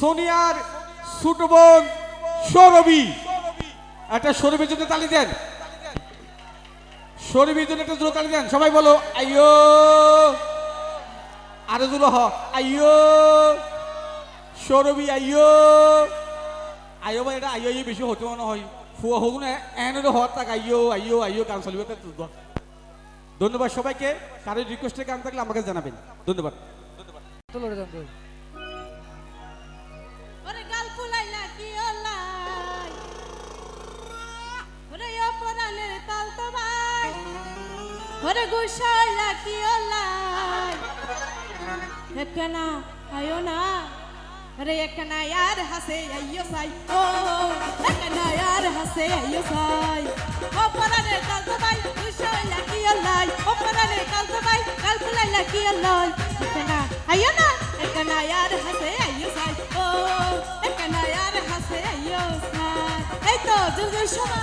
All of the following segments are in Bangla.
সোনিয়ার ছোট বোন সৌরভী। একটা সৌরভীর জন্য তালি দেন। সৌরভীর জন্য একটা জোর তালি দেন। সবাই বলো, আইয়ো! আরও জোর হ। আইয়ো! সৌরভী, আইয়ো! আইয়ো ভাই, এটা আইয়ো বেশি হতে মনে হয় ফুয়া হোক না, এনে হওয়ার তাক, আইয়ো আইয়ো আইয়ো, গান চলবে ধন্যবাদ সবাইকে। কারও রিকোয়েস্টের গান থাকলে আমাকে জানাবেন। ধন্যবাদ। ওরে ওরে গোসাই রাখিও লাই একখানা আয়ো না। রে একখানা ইয়ার হাসে আইয়ো সাই। ও একখানা ইয়ার হাসে আইয়ো সাই। ও পরানে কাল সবাই গোসাই রাখিও লাই ও পরানে কাল সবাই কাল সবাই রাখিও লাই একখানা আয়ো না। একখানা ইয়ার হাসে আইয়ো সাই। ও একখানা ইয়ার হাসে আইয়ো সাই। এই তো জুজু সমা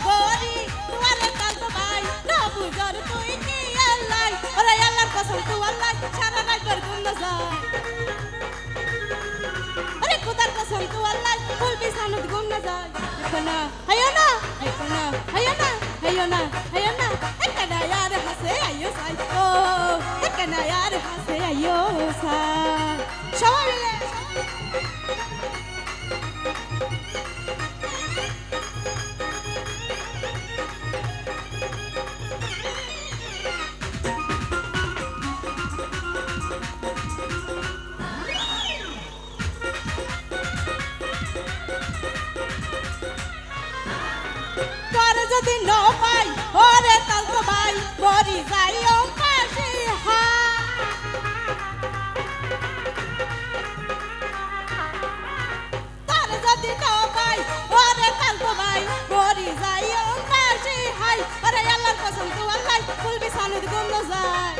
agora যদি ন পাই ওরে তাল ভাই মরি যাই ও পাশে হা তোর যদি ন পাই ওরে তাল ভাই মরি যাই ও পাশে হাই। ওরে আল্লাহর কসম তো আল্লাহ, ফুল বিছানুত গন্ধ যায়।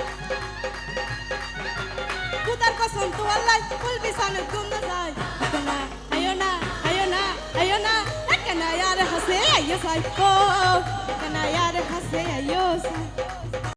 খুদার কসম তো আল্লাহ, ফুল বিছানুত গন্ধ যায়। না, আয়ো না আয়ো না আয়ো না একনা यार yo soy pop, con hallar, jase, yo soy